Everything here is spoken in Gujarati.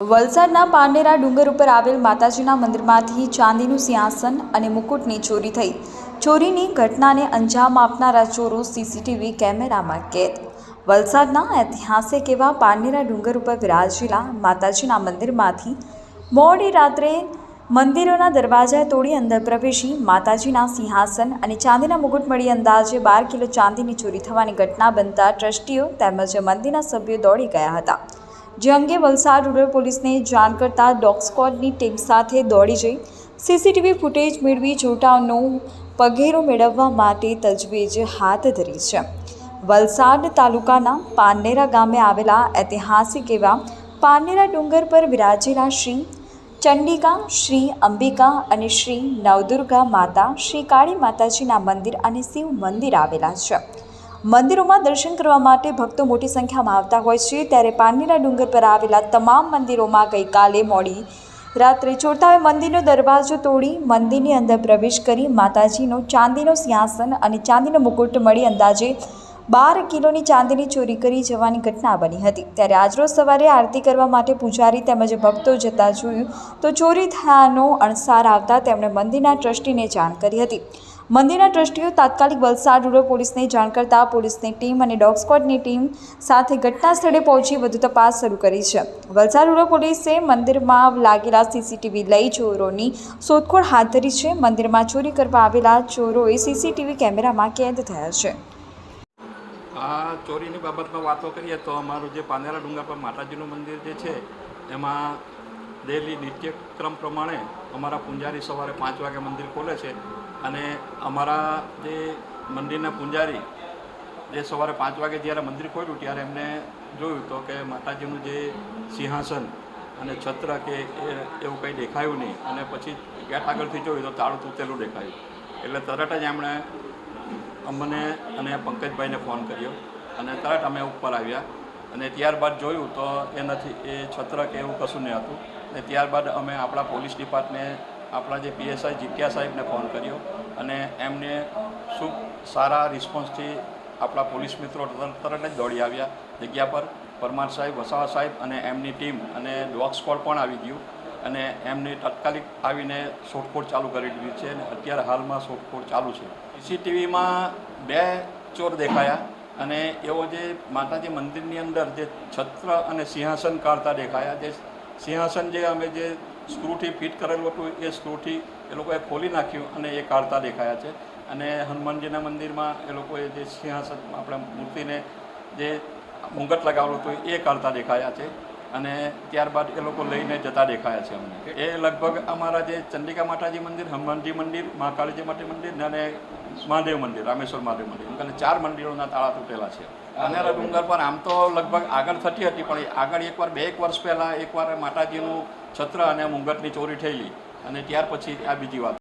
વલસાડના પાંડેરા ડુંગર ઉપર આવેલ માતાજીના મંદિરમાંથી ચાંદીનું સિંહાસન અને મુકુટની ચોરી થઈ. ચોરીની ઘટનાને અંજામ આપનારા ચોરો સીસીટીવી કેમેરામાં કેદ. વલસાડના ઐતિહાસિક એવા પાંડેરા ડુંગર ઉપર વિરાજેલા માતાજીના મંદિરમાંથી મોડી રાત્રે મંદિરોના દરવાજા તોડી અંદર પ્રવેશી માતાજીના સિંહાસન અને ચાંદીના મુકુટ મળી અંદાજે બાર કિલો ચાંદીની ચોરી થવાની ઘટના બનતા ટ્રસ્ટીઓ તેમજ મંદિરના સભ્યો દોડી ગયા હતા. જે અંગે વલસાડ રૂરલ પોલીસને જાણ કરતાં ડોગ સ્ક્વોડની ટીમ સાથે દોડી જઈ. સીસીટીવી ફૂટેજ મેળવી ચોટાનો પગેરો મેળવવા માટે તજવીજ હાથ ધરી છે. વલસાડ તાલુકાના પાનેરા ગામે આવેલા ઐતિહાસિક એવા પાનેરા ડુંગર પર વિરાજેલા શ્રી ચંડિકા, શ્રી અંબિકા અને શ્રી નવદુર્ગા માતા શ્રી કાળી માતાજીના મંદિર અને શિવ મંદિર આવેલા છે. મંદિરોમાં દર્શન કરવા માટે ભક્તો મોટી સંખ્યામાં આવતા હોય છે. ત્યારે પારનેરા ડુંગર પર આવેલા તમામ મંદિરોમાં ગઈકાલે મોડી રાત્રે ચોરતાએ મંદિરનો દરવાજો તોડી મંદિરની અંદર પ્રવેશ કરી માતાજીનો ચાંદીનો સિંહાસન અને ચાંદીનો મુકુટ મળી અંદાજે બાર કિલોની ચાંદીની ચોરી કરી જવાની ઘટના બની હતી. ત્યારે આજરોજ સવારે આરતી કરવા માટે પૂજારી તેમજ ભક્તો જતા જોયું તો ચોરી થયાનો અણસાર આવતા તેમણે મંદિરના ટ્રસ્ટીને જાણ કરી હતી. મંદિરના ટ્રસ્ટીઓ તાત્કાલિક વલસાડ રૂરલ પોલીસને જાણ કરતા પોલીસની ટીમ અને ડોગ સ્ક્વોડની ટીમ સાથે ઘટના સ્થળે પહોંચી વધુ તપાસ શરૂ કરી છે. વલસાડ રૂરલ પોલીસે મંદિરમાં લાગેલા સીસીટીવી લઈ ચોરોની શોધખોળ હાથ ધરી છે. મંદિરમાં ચોરી કરવા આવેલા ચોરોએ સીસીટીવી કેમેરામાં કેદ થયા છે. આ ચોરીની બાબતમાં વાતો કરીએ તો અમારું જે પાનેરા ડુંગર પર માતાજીનું મંદિર જે છે, એમાં ડેલી નિત્યક્રમ પ્રમાણે અમારા પૂંજારી સવારે પાંચ વાગે મંદિર ખોલે છે. અને અમારા જે મંદિરના પૂંજારી જે સવારે પાંચ વાગે જ્યારે મંદિર ખોલ્યું ત્યારે એમને જોયું તો કે માતાજીનું જે સિંહાસન અને છત્ર કે એવું કંઈ દેખાયું નહીં. અને પછી ગેટ આગળથી જોયું તો તાળું તૂટેલું દેખાયું. એટલે તરત જ એમણે અમને અને પંકજભાઈને ફોન કર્યો અને તરત અમે ઉપર આવ્યા. અને ત્યારબાદ જોયું તો એ નથી એ છત્ર કે એવું કશું નહીં હતું. ને ત્યારબાદ અમે આપણા પોલીસ ડિપાર્ટમેન્ટ આપણા જે પીએસઆઈ જીત્યા સાહેબને ફોન કર્યો અને એમને શું સારા રિસ્પોન્સથી આપણા પોલીસ મિત્રો તરત જ દોડી આવ્યા જગ્યા પર. પરમાર સાહેબ, વસાવા સાહેબ અને એમની ટીમ અને ડોગ સ્કોડ પણ આવી ગયું અને એમને તાત્કાલિક આવીને શોધખોળ ચાલુ કરી દીધી છે અને અત્યારે હાલમાં શોધખોળ ચાલુ છે. સીસીટીવીમાં બે ચોર દેખાયા અને એવો જે માતાજી મંદિરની અંદર જે છત્ર અને સિંહાસન કાઢતા દેખાયા. જે સિંહાસન જે અમે જે સ્ક્રૂથી ફિટ કરેલું હતું, એ સ્ક્રૂથી એ લોકોએ ખોલી નાખ્યું અને એ કાઢતા દેખાયા છે. અને હનુમાનજીના મંદિરમાં એ લોકોએ જે સિંહાસન આપણે મૂર્તિને જે મુંગટ લગાવેલું હતું, એ કાઢતા દેખાયા છે. અને ત્યારબાદ એ લોકો લઈને જતા દેખાયા છે અમને. એ લગભગ અમારા જે ચંડિકા માતાજી મંદિર, હનુમાનજી મંદિર, મહાકાળીજી માતા મંદિર અને મહાદેવ મંદિર, રામેશ્વર મહાદેવ મંદિર. કરીને ચાર મંદિરોના તાળા તૂટેલા છે. અનેરા ડુંગર પર આમ તો લગભગ આગળ થતી હતી, પણ આગળ એકવાર બે એક વર્ષ પહેલાં એકવાર માતાજીનું છત્ર અને મુંગટની ચોરી થયેલી. અને ત્યાર પછી આ બીજી વાત.